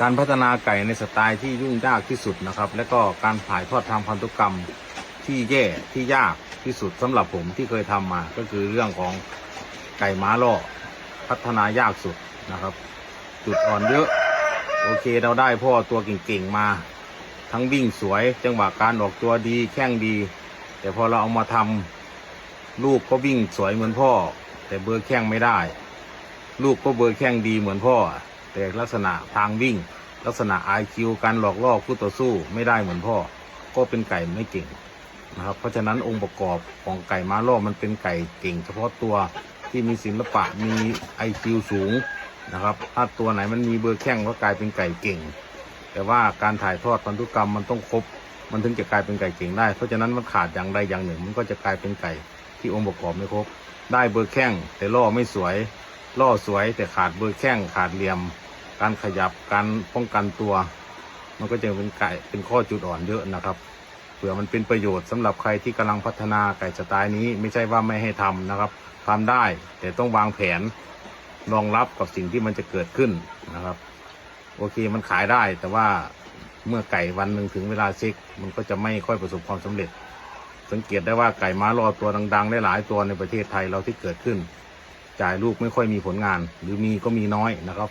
การพัฒนาไก่ในสไตล์ที่ยุ่งยากที่สุดนะครับ และก็การถ่ายทอดทางพันธุกรรมที่แย่ที่ยากที่สุดสำหรับผมที่เคยทำมา ก็คือเรื่องของไก่ม้าล่อพัฒนายากสุดนะครับ จุดอ่อนเยอะ โอเคเราได้พ่อตัวเก่งๆมา ทั้งวิ่งสวยจังหวะการออกตัวดีแข้งดี แต่พอเราเอามาทำลูกก็วิ่งสวยเหมือนพ่อ แต่เบอร์แข้งไม่ได้ ลูกก็เบอร์แข้งดีเหมือนพ่อ แต่ลักษณะทางวิ่ง ลักษณะ IQ การหลอกล่อคู่ต่อสู้ไม่ได้เหมือนพ่อ ก็เป็นไก่ไม่เก่งนะครับ เพราะฉะนั้นองค์ประกอบของไก่ม้าล่อมันเป็นไก่เก่ง เฉพาะตัวที่มีศิลปะมี IQ สูงนะครับ ถ้าตัวไหนมันมีเบอร์แข้งก็กลายเป็นไก่เก่ง แต่ว่าการถ่ายทอดพันธุกรรมมันต้องครบ มันถึงจะกลายเป็นไก่เก่งได้ เพราะฉะนั้นมันขาดอย่างใดอย่างหนึ่ง มันก็จะกลายเป็นไก่ที่องค์ประกอบไม่ครบ ได้เบอร์แข้งแต่ล่อไม่สวย ล่อสวยแต่ขาดเบอร์แข้งขาดเหลี่ยม การขยับการป้องกันตัว มันก็จะเป็นไก่เป็นข้อจุดอ่อนเยอะนะครับเผื่อมันเป็นประโยชน์สำหรับใครที่กำลังพัฒนาไก่สไตล์นี้ไม่ใช่ว่าไม่ให้ทำนะครับทำได้แต่ต้องวางแผนรองรับกับสิ่งที่มันจะเกิดขึ้นนะครับ โอเคมันขายได้แต่ว่าเมื่อไก่วันหนึ่งถึงเวลาเช็คมันก็จะไม่ค่อยประสบความสำเร็จ สังเกตได้ว่าไก่ม้ารอตัวดังๆได้หลายตัวในประเทศไทยเราที่เกิดขึ้น จ่ายลูกไม่ค่อยมีผลงาน หรือมีก็มีน้อยนะครับ